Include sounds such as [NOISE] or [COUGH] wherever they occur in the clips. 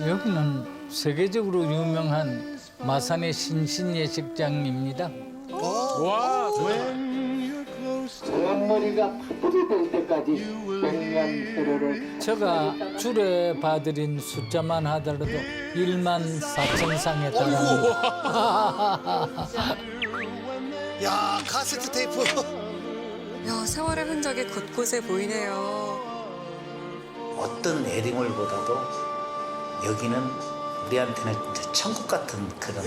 여기는 세계적으로 유명한 마산의 신신 예식장입니다. 와, 머리가 파들이 될 때까지 백년 세로를 제가 줄에 봐드린 숫자만 하더라도 1만 4천 상에 달합니다. 야 카세트 테이프. 야, 세월의 흔적이 곳곳에 보이네요. 어떤 에딩홀보다도 여기는 우리한테는 진짜 천국 같은 그런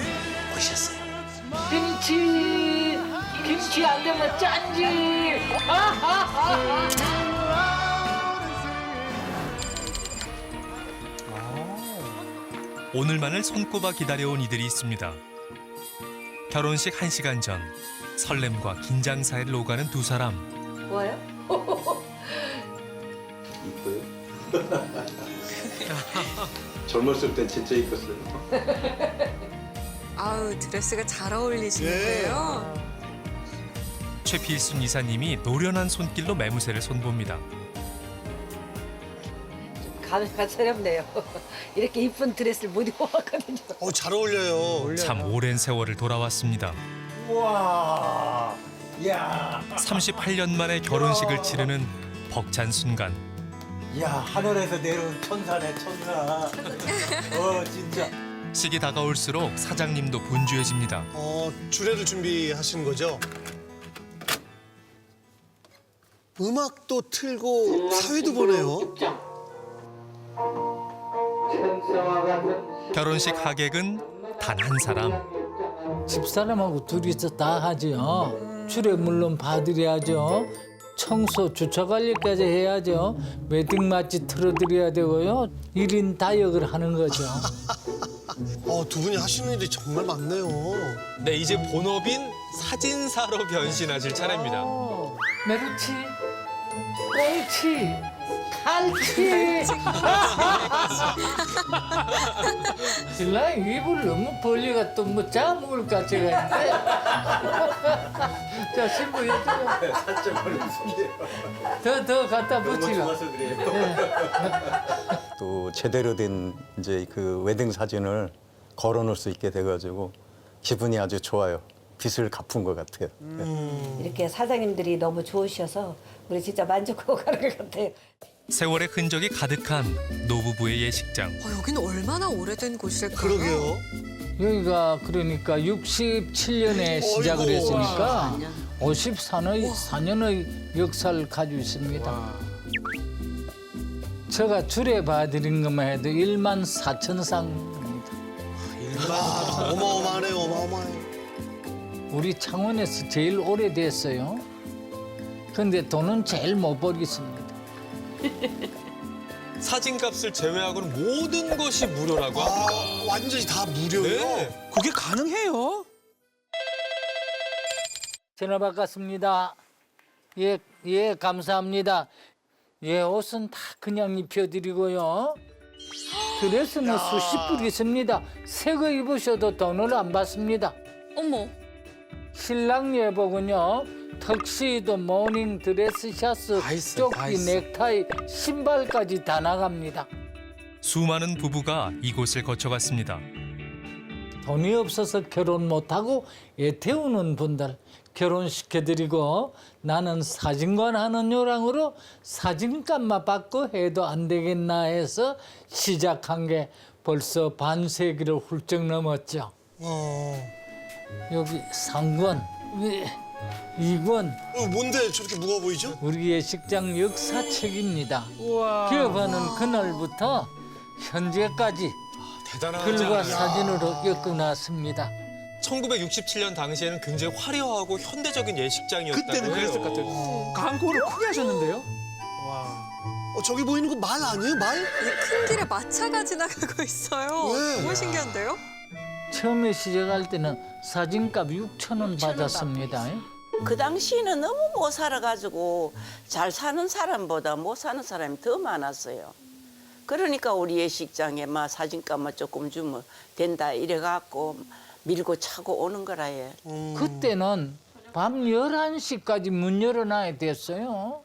곳이었어요. 김치 김치 안 되면 짠지 오늘만을 손꼽아 기다려온 이들이 있습니다. 결혼식 한시간전 설렘과 긴장 사이를 오가는 두 사람. [LAUGHS] [LAUGHS] 젊었을 땐 진짜 이뻤어요. [LAUGHS] 아우, 드레스가 잘 어울리시는데요. 최필순 이사님이 노련한 손길로 매무새를 손봅니다. 가차렵네요. [LAUGHS] 이렇게 이쁜 드레스를 못 입고 왔거든요. 어 잘 어울려요. 참 오랜 세월을 돌아왔습니다. 와, 야, 38년 만에 결혼식을 치르는 벅찬 순간. 야 하늘에서 내려온 천사네 천사. 어 진짜. 식이 다가올수록 사장님도 분주해집니다. 어 주례를 준비하신 거죠? 음악도 틀고 사회도 보네요. 결혼식 하객은 단 한 사람. 집사람하고 둘이서 다 하죠. 줄에 물론 봐드려야죠. 청소, 주차 관리까지 해야죠. 웨딩 맛집 틀어드려야 되고요. 일인 다역을 하는 거죠. 어 두 분이 하시는 일이 정말 많네요. 네, 이제 본업인 사진사로 변신하실 차례입니다. 메르치, 꽁치, 칼치. 신랑 입을 너무 벌리가 또뭐 짜먹을까 제가 있는데. 자 신부 여쭤 살짝 걸리는데요. 더더 갖다 붙이가. 그래요. 또 제대로 된 이제 그 웨딩 사진을 걸어놓을 수 있게 돼가지고 기분이 아주 좋아요. 빚을 갚은 것 같아요. 이렇게 사장님들이 너무 좋으셔서 우리 진짜 만족하고 [LAUGHS] 가는 것 같아요. 세월의 흔적이 가득한 노부부의 예식장. 어, 여기는 얼마나 오래된 곳일까요? 그러게요. 여기가 그러니까 67년에 시작을. 했으니까 54년의 4년의 역사를 가지고 있습니다. 제가 줄에 봐드린 것만 해도 1만 4천 상입니다. 아, 어마어마하네요. 어마어마해. 우리 창원에서 제일 오래됐어요. 근데 돈은 제일 못 벌겠습니다. [LAUGHS] 사진값을 제외하고는 모든 것이 무료라고 아 합니다. 완전히 다 무료예요. 네. 그게 가능해요? 전화 바꿨습니다. 예, 예, 감사합니다. 예, 옷은 다 그냥 입혀드리고요. 드레스는 수십 불 있습니다. 새 거 입으셔도 돈을 안 받습니다. 어머, 신랑 예복은요. 턱시도, 모닝 드레스, 샤스, 다 있어요, 다 조끼, 있어. 넥타이, 신발까지 다 나갑니다. 수많은 부부가 이곳을 거쳐갔습니다. 돈이 없어서 결혼 못하고 애 태우는 분들 결혼시켜드리고 나는 사진관 하는 요랑으로 사진값만 받고 해도 안 되겠나 해서 시작한 게 벌써 반세기를 훌쩍 넘었죠. 어. 여기 상권, 위, 이권, 어, 뭔데 저렇게 무거워 보이죠? 우리 예식장 역사책입니다. 기업하는 그날부터 현재까지 대단하지 글과 않아요? 사진으로 엮어놨습니다. 1967년 당시에는 굉장히 화려하고 현대적인 예식장이었다고 그때는 해요. 그랬을 것 같아요. 광고를 크게 하셨는데요? 어, 저기 보이는 거 말 아니에요? 말? 이큰 길에 마차가 지나가고 있어요. 네. 너무 신기한데요? 처음에 시작할 때는 사진값 6천 원 받았습니다. 그 당시에는 너무 못 살아가지고 잘 사는 사람보다 못 사는 사람이 더 많았어요. 그러니까 우리 예식장에 막 사진값만 조금 주면 된다 이래갖고 밀고 차고 오는 거라 예. 그때는 밤 11시까지 문 열어놔야 됐어요.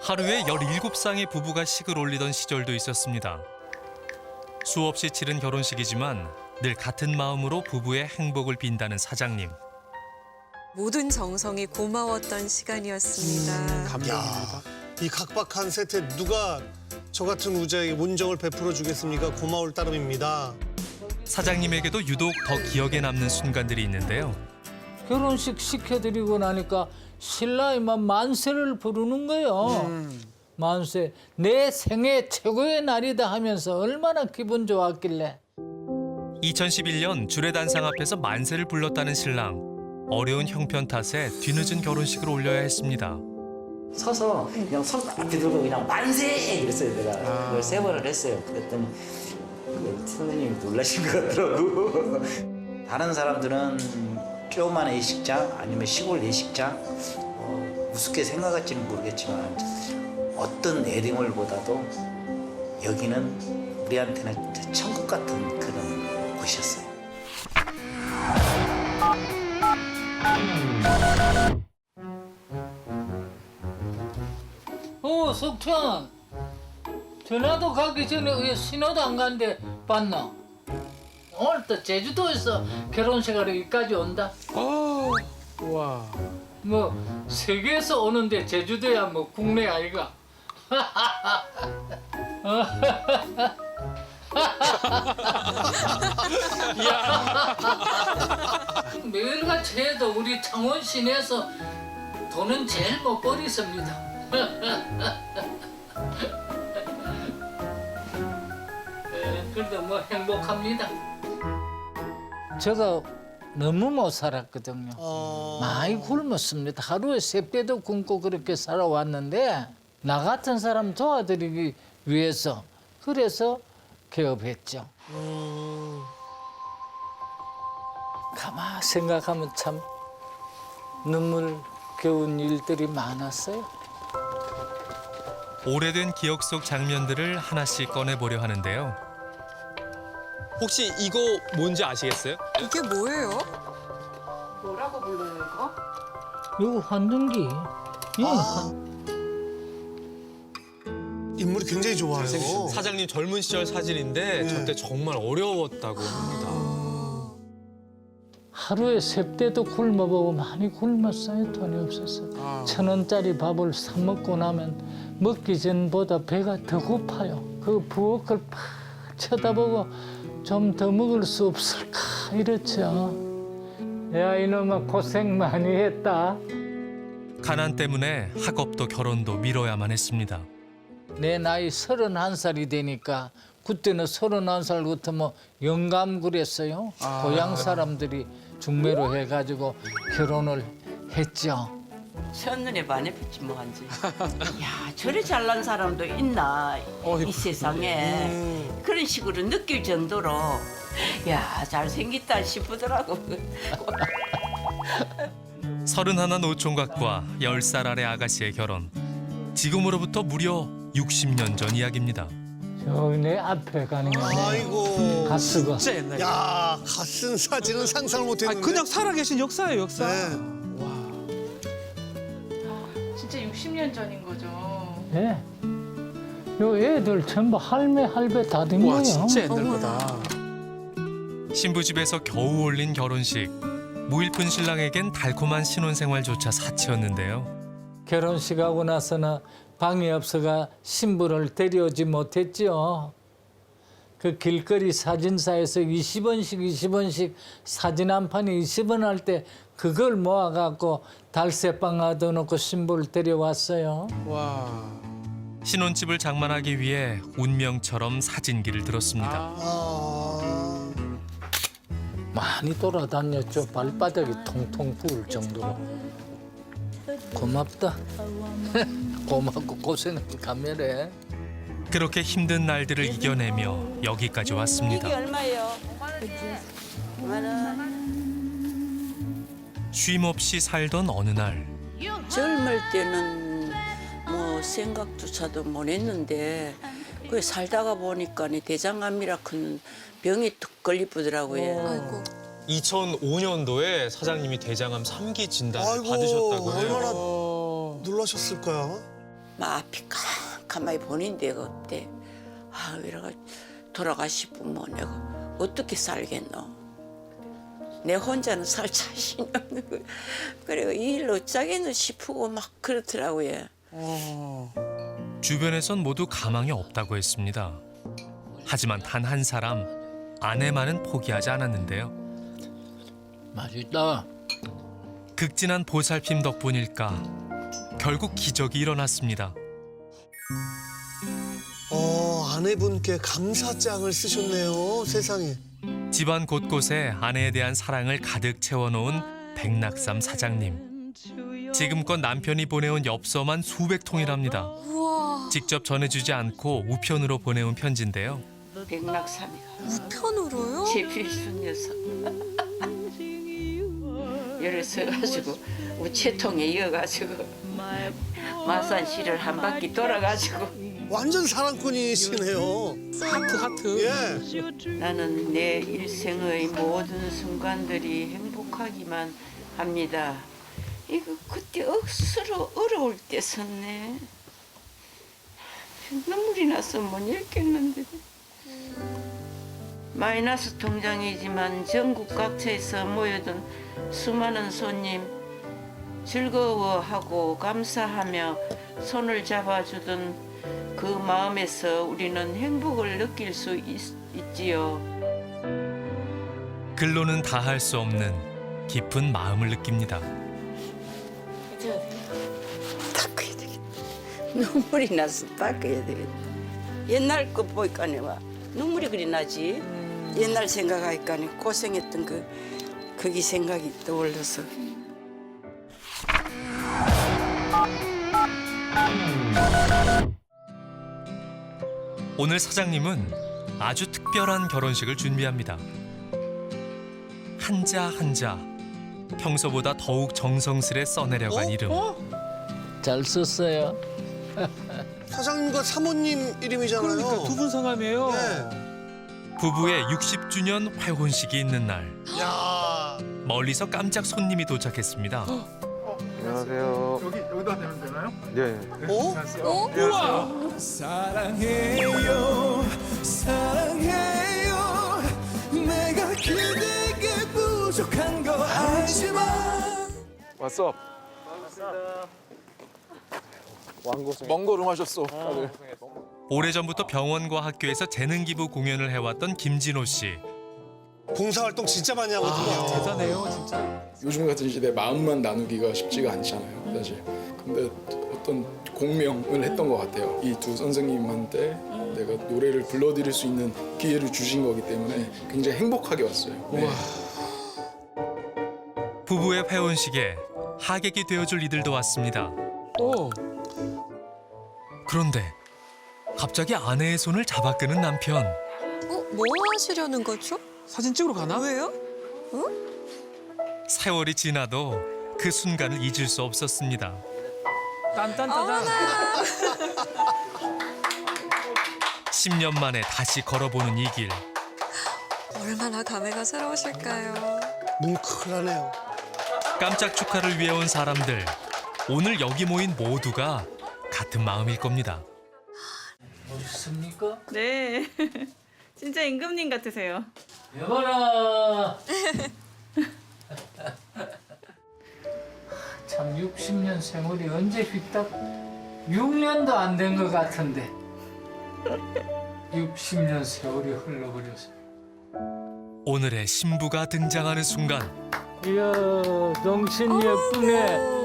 하루에 17쌍의 부부가 식을 올리던 시절도 있었습니다. 수없이 치른 결혼식이지만 늘 같은 마음으로 부부의 행복을 빈다는 사장님. 모든 정성이 고마웠던 시간이었습니다. 감사합니다. 이 각박한 세태 누가 저 같은 우자에게 온정을 베풀어 주겠습니까? 고마울 따름입니다. 사장님에게도 유독 더 기억에 남는 순간들이 있는데요. 결혼식 시켜드리고 나니까 신랑이만 만세를 부르는 거예요. 만세 내 생애 최고의 날이다 하면서 얼마나 기분 좋았길래 2011년 주례단상 앞에서 만세를 불렀다는 신랑. 어려운 형편 탓에 뒤늦은 결혼식을 올려야 했습니다. 서서 그냥 손 앞에 들고 그냥 만세! 그랬어요 내가 그걸 세 번을 했어요 그랬더니 그 선생님이 놀라신 것 같더라고 [LAUGHS] 다른 사람들은 조그만 예식장 아니면 시골 예식장 어, 우습게 생각할지는 모르겠지만 어떤 에딩홀보다도 여기는 우리한테는 천국 같은 그런 곳이었어요 어 석천 전화도 가기 전에 왜 신호도 안 가는데 봤나? 오늘 또 제주도에서 결혼식하러 여기까지 온다. 어, 와. 뭐 세계에서 오는데 제주도야 뭐 국내 아이가. [LAUGHS] [LAUGHS] [LAUGHS] 매일같이 해도 우리 창원 시내에서 돈은 제일 못 버리습니다. 예, [LAUGHS] 그래도 뭐 행복합니다. 제가 너무 못 살았거든요. 어... 많이 굶었습니다. 하루에 세 배도 굶고 그렇게 살아왔는데 나 같은 사람 도와드리기 위해서 그래서 개업했죠. 가만 생각하면 참 눈물 겨운 일들이 많았어요. 오래된 기억 속 장면들을 하나씩 꺼내보려 하는데요. 혹시 이거 뭔지 아시겠어요? 이게 뭐예요? 이거 환등기. 예, 환- 인물이 굉장히 좋아요. 사장님 젊은 시절 사진인데 네. 저때 정말 어려웠다고 합니다. 하루에 세 배도 굶어보고 많이 굶었어요. 돈이 없었어요. 천 원짜리 밥을 사 먹고 나면 먹기 전보다 배가 더 고파요. 그 부엌을 팍 쳐다보고 좀 더 먹을 수 없을까 이렇죠. 야 이놈아 고생 많이 했다. 가난 때문에 학업도 결혼도 미뤄야만 했습니다. 내 나이 서른한 살이 되니까 그때는 서른한 살 같으면 영감 그랬어요. 고향 사람들이 중매로 해가지고 결혼을 했죠. 첫눈에 반해봤지 뭐 한지. 야 저리 잘난 사람도 있나 이 세상에 그런 식으로 느낄 정도로 야 잘생겼다 싶더라고. [LAUGHS] 서른 하나 노총각과 열 살 아래 아가씨의 결혼. 지금으로부터 무려 60년 전 이야기입니다. 내 앞에 가는 거 아이고. 가스가 진짜 옛날. 야, 갓쓴 사진은 상상을 아, 못했는데. 그냥 살아계신 역사예요, 역사. 네. 진짜 60년 전인 거죠. 예. 요 애들 전부 할매 할배 다된 와, 거예요. 진짜 옛날 거다. 신부 집에서 겨우 올린 결혼식. 무일푼 신랑에겐 달콤한 신혼생활조차 사치였는데요. 결혼식 하고 나서는 방이 없어가 신부를 데려오지 못했죠. 그 길거리 사진사에서 20원씩 20원씩 사진 한 판에 20원 할 때 그걸 모아갖고 달새방 얻어놓고 신부를 데려왔어요. 와. 신혼집을 장만하기 위해 운명처럼 사진기를 들었습니다. 아. 많이 돌아다녔죠. 발바닥이 통통 부을 정도로. 고맙다. [LAUGHS] 고맙고 고생한 감면에. 그렇게 힘든 날들을 이겨내며 여기까지 왔습니다. 이게 얼마예요? 만 원. 쉼 없이 살던 어느 날 젊을 때는 뭐 생각조차도 못 했는데 그 살다가 보니까 대장암이라 큰 병이 뚝 걸리더라고요. 아이고. 2005년도에 사장님이 대장암 3기 진단을 아이고, 받으셨다고 해요. 얼마나 어. 놀라셨을까요? 막 앞이 캄캄하게 보이는데 그때 아 이래가 돌아가 싶으면 내가 어떻게 살겠노? 내 혼자는 살 자신이 없는 거. 그리고 이일 어쩌겠노 싶고 막 그렇더라고요. 주변에선 모두 가망이 없다고 했습니다. 하지만 단 한 사람 아내만은 포기하지 않았는데요. 맛있다. 극진한 보살핌 덕분일까 결국 기적이 일어났습니다. 어, 아내분께 감사장을 쓰셨네요. 세상에. 집안 곳곳에 아내에 대한 사랑을 가득 채워놓은 백낙삼 사장님. 지금껏 남편이 보내온 엽서만 수백 통이랍니다. 우와, 직접 전해주지 않고 우편으로 보내온 편지인데요. 백낙삼이가 우편으로요? 제 필순 녀석. 열을 써가지고 우체통에 이어가지고 마산시를 한 바퀴 돌아가지고 완전 사랑꾼이시네요. 하트 하트. 예. 나는 내 일생의 모든 순간들이 행복하기만 합니다. 이거 그때 억수로 어려울 때 썼네. 눈물이 나서 못 읽겠는데. 마이너스 통장이지만 전국 각처에서 모여든 수많은 손님 즐거워하고 감사하며 손을 잡아주던 그 마음에서 우리는 행복을 느낄 수 있, 있지요. 글로는 다 할 수 없는 깊은 마음을 느낍니다. 닦아야 되겠다. 눈물이 나서 닦아야 되겠다. 옛날 거 보니까 내가 눈물이 그리 나지. 옛날 생각하니까 고생했던 그 거기 생각이 떠올라서. 오늘 사장님은 아주 특별한 결혼식을 준비합니다. 한자 한자 평소보다 더욱 정성스레 써내려간 이름. 잘 썼어요. 사장님과 사모님 이름이잖아요. 그러니까 두 분 성함이에요. 네. 부부의 60주년 회혼식이 있는 날 야. 멀리서 깜짝 손님이 도착했습니다. 안녕하세요. 여기 여기다 대면 되나요? 네. 어? 우와. 사랑해요, 사랑해요. 내가 그대에게 부족한 거 알지만. 왔어. 먼 걸음 하셨어. 다들. 오래전부터 병원과 학교에서 재능 기부 공연을 해왔던 김진호 씨. 봉사활동 진짜 많이 하거든요. 대단해요 진짜. 요즘 같은 시대에 마음만 나누기가 쉽지가 않잖아요, 사실. 근데 어떤 공명을 했던 것 같아요. 이 두 선생님한테 내가 노래를 불러드릴 수 있는 기회를 주신 거기 때문에 굉장히 행복하게 왔어요. 네. 부부의 회혼식에 하객이 되어줄 이들도 왔습니다. 오. 그런데 갑자기 아내의 손을 잡아 끄는 남편. 어, 뭐 하시려는 거죠? 사진 찍으러 가나? 왜요? 세월이 지나도 그 순간을 잊을 수 없었습니다. 딴딴따단. 10년 만에 다시 걸어보는 이 길. 얼마나 감회가 새로우실까요? 뭉클하네요. 깜짝 축하를 위해 온 사람들. 오늘 여기 모인 모두가 같은 마음일 겁니다. 멋있습니까? 네. [LAUGHS] 진짜 임금님 같으세요. 여봐라. [LAUGHS] 참 60년 세월이 언제 휙딱 6년도 안 된 것 같은데. 60년 세월이 흘러버려서. 오늘의 신부가 등장하는 순간. 이야 동신 예쁘네.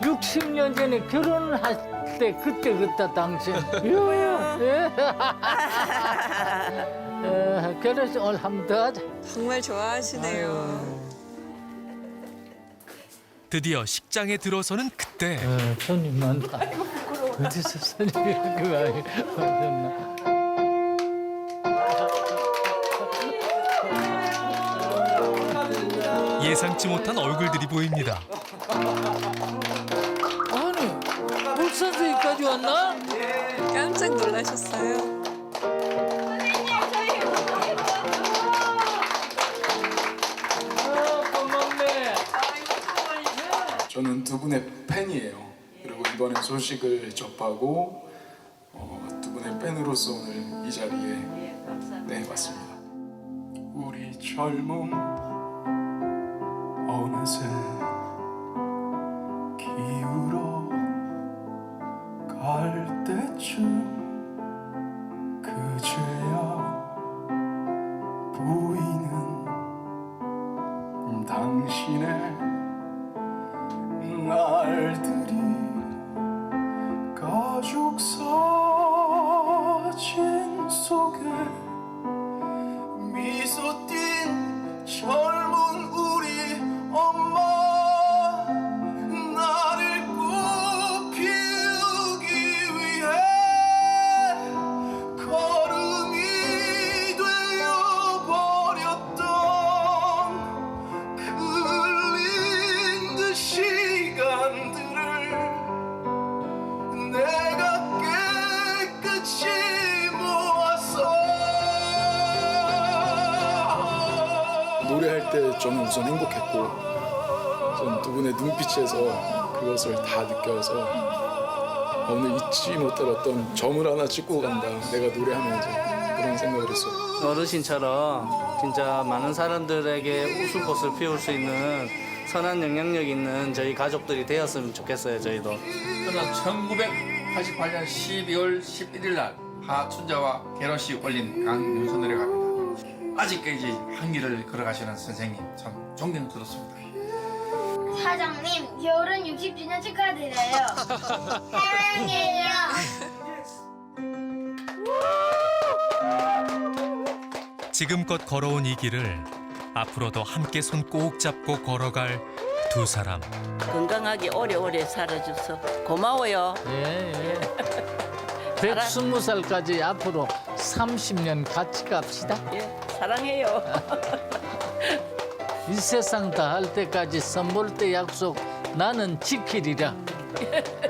60년 전에 결혼을 때 그때 그때 당신 이야 예. [LAUGHS] 어, 결혼식 오늘 한번 더 하자 정말 좋아하시네요. 드디어 식장에 들어서는 그때 어, 손님 많다 어디서 손님이 이렇게 많이 오셨나 예상치 못한 얼굴들이 보입니다. 울산서기까지 왔나? 깜짝 놀라셨어요. 저는 두 분의 팬이에요. 그리고 이번에 소식을 접하고 어, 두 분의 팬으로서 오늘 이 자리에 네, 맞습니다. 우리 젊음 어느새 당신의 날들이 가족 사 모았어 노래할 때 저는 우선 행복했고 전두 분의 눈빛에서 그것을 다 느껴서 아, 오늘 잊지 못할 어떤 점을 하나 찍고 간다 내가 노래하면서 그런 생각을 했어요 어르신처럼 진짜 많은 사람들에게 웃을 꽃을 피울 수 있는 선한 영향력 있는 저희 가족들이 되었으면 좋겠어요, 저희도. 저는 1988년 12월 11일 날 하춘자와 결혼식 올린 강윤선이라고 합니다. 아직까지 한 길을 걸어가시는 선생님 참 존경스럽습니다. 사장님, 결혼 60주년 축하드려요. 사랑해요. 지금껏 걸어온 이 길을 앞으로도 함께 손 꼭 잡고 걸어갈 두 사람. 건강하게 오래오래 살아줘서 고마워요. 예, 예. 120살까지 앞으로 30년 같이 갑시다. 예, 사랑해요. [LAUGHS] 이 세상 다 할 때까지 선볼 때 약속 나는 지키리라. [LAUGHS]